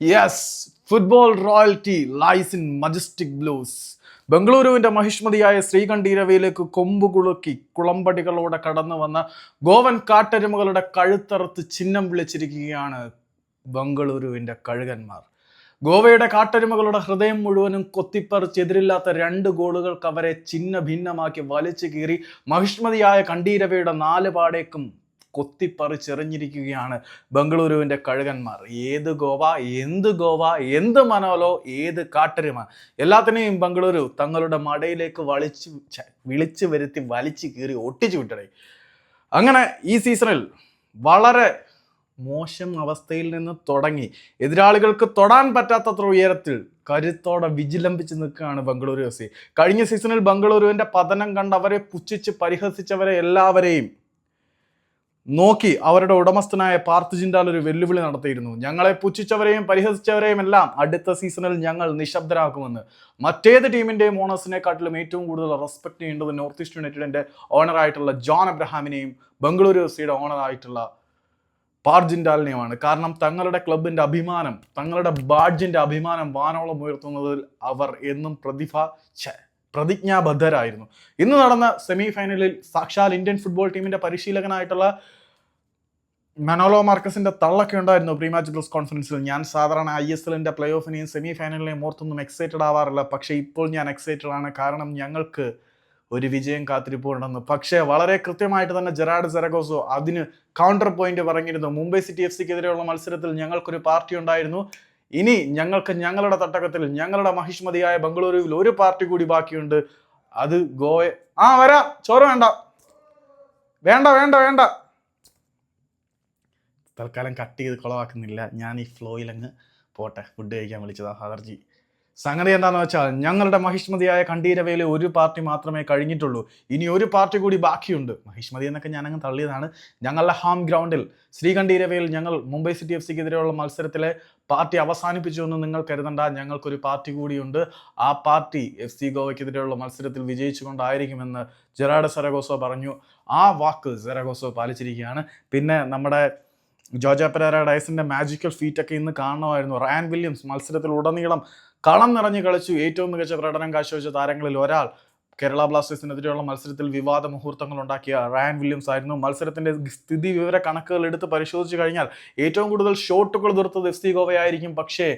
Yes football royalty lies in majestic blues ബംഗളൂരുവിന്റെ മഹിഷ്മതിയായ ശ്രീകണ്ഠീരവയിലേക്ക് കൊമ്പുകുളുക്കി കുളമ്പടികളോടെ കടന്നു വന്ന ഗോവൻ കാട്ടരുമകളുടെ കഴുത്തറുത്ത് ചിഹ്നം വിളിച്ചിരിക്കുകയാണ് ബംഗളൂരുവിന്റെ കഴുകന്മാർ. ഗോവയുടെ കാട്ടരുമകളുടെ ഹൃദയം മുഴുവനും കൊത്തിപ്പറിച്ച് എതിരില്ലാത്ത രണ്ട് ഗോളുകൾക്ക് അവരെ ചിഹ്ന ഭിന്നമാക്കി വലിച്ചു കീറി മഹിഷ്മതിയായ കണ്ടീരവയുടെ നാല് പാടേക്കും കൊത്തിപ്പറിച്ചെറിഞ്ഞിരിക്കുകയാണ് ബംഗളൂരുവിന്റെ കഴുകന്മാർ. ഏത് ഗോവ എന്ത് ഗോവ എന്ത് മനോലോ ഏത് കാട്ടരുമ? എല്ലാത്തിനെയും ബംഗളൂരു തങ്ങളുടെ മടയിലേക്ക് വളിച്ച് വിളിച്ചു വരുത്തി വലിച്ചു കീറി ഒട്ടിച്ചു വിട്ടടേ. അങ്ങനെ ഈ സീസണിൽ വളരെ മോശം അവസ്ഥയിൽ നിന്ന് തുടങ്ങി. എതിരാളികൾക്ക് തൊടാൻ പറ്റാത്തത്ര ഉയരത്തിൽ കരുത്തോടെ വിജിലംബിച്ച് നിൽക്കുകയാണ് ബംഗളൂരു എഫ് സി. കഴിഞ്ഞ സീസണിൽ ബംഗളൂരുവിന്റെ പതനം കണ്ട് അവരെ പുച്ഛിച്ച് പരിഹസിച്ചവരെ എല്ലാവരെയും നോക്കി അവരുടെ ഉടമസ്ഥനായ പാർത്ഥ് ജിൻഡാൽ ഒരു വെല്ലുവിളി നടത്തിയിരുന്നു. ഞങ്ങളെ പുച്ഛിച്ചവരെയും പരിഹസിച്ചവരെയും എല്ലാം അടുത്ത സീസണിൽ ഞങ്ങൾ നിശബ്ദരാക്കുമെന്ന്. മറ്റേത് ടീമിന്റെയും ഓണേഴ്സിനെക്കാട്ടിലും ഏറ്റവും കൂടുതൽ റെസ്പെക്ട് ചെയ്യേണ്ടത് നോർത്ത് ഈസ്റ്റ് യുണൈറ്റഡിന്റെ ഓണറായിട്ടുള്ള ജോൺ അബ്രഹാമിനെയും ബംഗളൂരു എഫ് സിയുടെ ഓണറായിട്ടുള്ള പാർജിൻഡാലിനെയുമാണ് കാരണം തങ്ങളുടെ ക്ലബിന്റെ അഭിമാനം തങ്ങളുടെ ബാഡ്ജിന്റെ അഭിമാനം വാനോളം ഉയർത്തുന്നതിൽ അവർ എന്നും പ്രതിഭ പ്രതിജ്ഞാബദ്ധരായിരുന്നു. ഇന്ന് നടന്ന സെമി ഫൈനലിൽ സാക്ഷാൽ ഇന്ത്യൻ ഫുട്ബോൾ ടീമിന്റെ പരിശീലകനായിട്ടുള്ള മനോലോ മാർക്കസിന്റെ തള്ളൊക്കെ ഉണ്ടായിരുന്നു പ്രീ മാച്ച് പ്രസ് കോൺഫറൻസിൽ ഞാൻ സാധാരണ ഐ എസ് എല്ലിന്റെ പ്ലേ ഓഫിനെയും സെമി ഫൈനലിനെയും ഓർത്തൊന്നും എക്സൈറ്റഡ് ആവാറില്ല. പക്ഷേ ഇപ്പോൾ ഞാൻ എക്സൈറ്റഡ് ആണ്. കാരണം ഞങ്ങൾക്ക് ഒരു വിജയം കാത്തിരിപ്പുണ്ടെന്ന്. പക്ഷേ വളരെ കൃത്യമായിട്ട് തന്നെ ജെറാഡ് സെറഗോസോ അതിന് കൗണ്ടർ പോയിന്റ് പറഞ്ഞിരുന്നു മുംബൈ സിറ്റി എഫ് സിക്കെതിരെയുള്ള മത്സരത്തിൽ ഞങ്ങൾക്കൊരു പാർട്ടി ഉണ്ടായിരുന്നു. ഇനി ഞങ്ങൾക്ക് ഞങ്ങളുടെ തട്ടകത്തിൽ ഞങ്ങളുടെ മഹിഷ്മതിയായ ബംഗളൂരുവിൽ ഒരു പാർട്ടി കൂടി ബാക്കിയുണ്ട്. അത് ഗോവ. ആ വരാം. ചോറ് വേണ്ട. വേണ്ട വേണ്ട വേണ്ട. തൽക്കാലം കട്ട് ചെയ്ത് കുളവാക്കുന്നില്ല. ഞാൻ ഈ ഫ്ലോയിൽ അങ്ങ് പോട്ടെ. ഫുഡ് കഴിക്കാൻ വിളിച്ചതാ ഹദർജി. സംഗതി എന്താണെന്ന് വെച്ചാൽ ഞങ്ങളുടെ മഹിഷ്മതിയായ കണ്ടീരവയിൽ ഒരു പാർട്ടി മാത്രമേ കഴിഞ്ഞിട്ടുള്ളൂ. ഇനി ഒരു പാർട്ടി കൂടി ബാക്കിയുണ്ട്. മഹിഷ്മതി എന്നൊക്കെ ഞാൻ തള്ളിയതാണ്. ഞങ്ങളുടെ ഹോം ഗ്രൗണ്ടിൽ ശ്രീകണ്ഠീരവയിൽ ഞങ്ങൾ മുംബൈ സിറ്റി എഫ് സിക്കെതിരെയുള്ള മത്സരത്തിലെ പാർട്ടി അവസാനിപ്പിച്ചു എന്ന് നിങ്ങൾ കരുതണ്ട. ഞങ്ങൾക്കൊരു പാർട്ടി കൂടിയുണ്ട്. ആ പാർട്ടി എഫ് സി ഗോവയ്ക്കെതിരെയുള്ള മത്സരത്തിൽ വിജയിച്ചുകൊണ്ടായിരിക്കുമെന്ന് ജെറാഡ് സെറഗോസോ പറഞ്ഞു. ആ വാക്ക് സെറഗോസോ പാലിച്ചിരിക്കുകയാണ്. പിന്നെ നമ്മുടെ ജോജ പെരാര ഡയസിന്റെ മാജിക്കൽ ഫീറ്റൊക്കെ ഇന്ന് കാണണമായിരുന്നു. റാൻ വില്യംസ് മത്സരത്തിൽ ഉടനീളം കളം നിറഞ്ഞു കളിച്ചു. ഏറ്റവും മികച്ച പ്രകടനം കാഴ്ചവെച്ച താരങ്ങളിൽ ഒരാൾ കേരള ബ്ലാസ്റ്റേഴ്സിനെതിരെയുള്ള മത്സരത്തിൽ വിവാദ മുഹൂർത്തങ്ങൾ ഉണ്ടാക്കിയ റയാൻ വില്യംസ് ആയിരുന്നു. മത്സരത്തിന്റെ സ്ഥിതി വിവര കണക്കുകൾ എടുത്ത് പരിശോധിച്ചു കഴിഞ്ഞാൽ ഏറ്റവും കൂടുതൽ ഷോട്ടുകൾ തീർത്തത് എഫ് സി ഗോവയായിരിക്കും. പക്ഷേ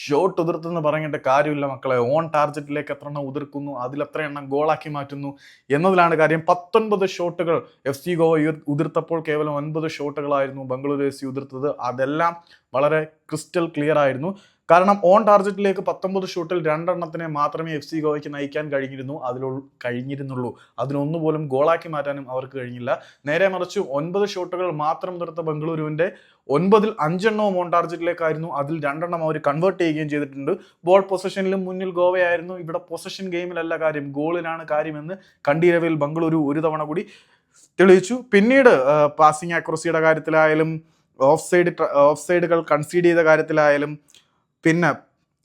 ഷോട്ട് ഉതിർത്തെന്ന് പറഞ്ഞിട്ട് കാര്യമില്ല മക്കളെ. ഓൺ ടാർജറ്റിലേക്ക് എത്ര എണ്ണം ഉതിർക്കുന്നു അതിൽ എത്ര എണ്ണം ഗോളാക്കി മാറ്റുന്നു എന്നതിലാണ് കാര്യം. പത്തൊൻപത് ഷോട്ടുകൾ എഫ് സി ഗോവ ഉതിർത്തപ്പോൾ കേവലം ഒൻപത് ഷോട്ടുകളായിരുന്നു ബംഗളൂരു എഫ് സി ഉതിർത്തത്. അതെല്ലാം വളരെ ക്രിസ്റ്റൽ ക്ലിയർ ആയിരുന്നു. കാരണം ഓൺ ടാർജറ്റിലേക്ക് പത്തൊമ്പത് ഷൂട്ടിൽ രണ്ടെണ്ണത്തിനെ മാത്രമേ എഫ് സി ഗോവയ്ക്ക് നയിക്കാൻ കഴിഞ്ഞിരുന്നു. അതിലു കഴിഞ്ഞിരുന്നുള്ളൂ. അതിനൊന്നു പോലും ഗോളാക്കി മാറ്റാനും അവർക്ക് കഴിഞ്ഞില്ല. നേരെ മറിച്ച് ഒൻപത് ഷോട്ടുകൾ മാത്രം തീർത്ത ബംഗളൂരുവിന്റെ ഒൻപതിൽ അഞ്ചെണ്ണവും ഓൺ ടാർജറ്റിലേക്കായിരുന്നു അതിൽ രണ്ടെണ്ണം അവർ കൺവേർട്ട് ചെയ്യുകയും ചെയ്തിട്ടുണ്ട്. ബോൾ പൊസഷനിലും മുന്നിൽ ഗോവയായിരുന്നു. ഇവിടെ പൊസഷൻ ഗെയിമിലല്ല കാര്യം. ഗോളിലാണ് കാര്യമെന്ന് കണ്ടീരവയിൽ ബംഗളൂരു ഒരു തവണ കൂടി തെളിയിച്ചു. പിന്നീട് പാസിംഗ് ആക്രോസിയുടെ കാര്യത്തിലായാലും ഓഫ് സൈഡ് ഓഫ് സൈഡുകൾ കൺസീഡ് ചെയ്ത കാര്യത്തിലായാലും പിന്നെ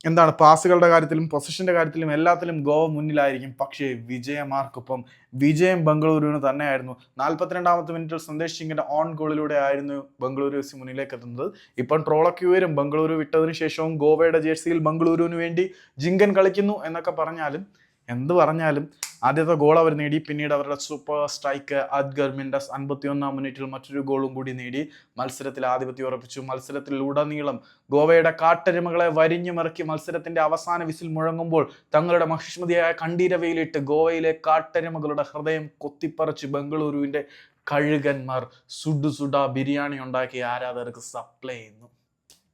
എന്താണ് പാസുകളുടെ കാര്യത്തിലും പൊസിഷന്റെ കാര്യത്തിലും എല്ലാത്തിലും ഗോവ മുന്നിലായിരിക്കും. പക്ഷേ വിജയമാർക്കൊപ്പം വിജയം ബംഗളൂരുവിന് തന്നെയായിരുന്നു. നാൽപ്പത്തിരണ്ടാമത്തെ മിനിറ്റിൽ സന്ദേശ് സിംഗിന്റെ ഓൺ ഗോളിലൂടെ ആയിരുന്നു ബംഗളൂരു എഫ് സി മുന്നിലേക്ക് എത്തുന്നത് ഇപ്പം ട്രോളൊക്കെ ഉയരും. ബംഗളൂരു വിട്ടതിന് ശേഷവും ഗോവയുടെ ജേഴ്സിയിൽ ബംഗളൂരുവിന് വേണ്ടി ജിങ്കൻ കളിക്കുന്നു എന്നൊക്കെ പറഞ്ഞാലും എന്ത് പറഞ്ഞാലും ആദ്യത്തെ ഗോൾ അവർ നേടി. പിന്നീട് അവരുടെ സൂപ്പർ സ്ട്രൈക്ക് അദ്ഗർ മിൻഡസ് അൻപത്തിയൊന്നാം മിനിറ്റിൽ മറ്റൊരു ഗോളും കൂടി നേടി. മത്സരത്തിൽ ആധിപത്യം ഉറപ്പിച്ചു. മത്സരത്തിൽ ഉടനീളം ഗോവയുടെ കാട്ടരുമകളെ വരിഞ്ഞു മറക്കി മത്സരത്തിന്റെ അവസാന വിസിൽ മുഴങ്ങുമ്പോൾ തങ്ങളുടെ മഹിഷ്മതിയായ കണ്ടീരവയിലിട്ട് ഗോവയിലെ കാട്ടരുമകളുടെ ഹൃദയം കൊത്തിപ്പറിച്ച് ബംഗളൂരുവിന്റെ കഴുകന്മാർ സുഡു സുഡ ബിരിയാണി ഉണ്ടാക്കി ആരാധകർക്ക് സപ്ലൈ ചെയ്യുന്നു.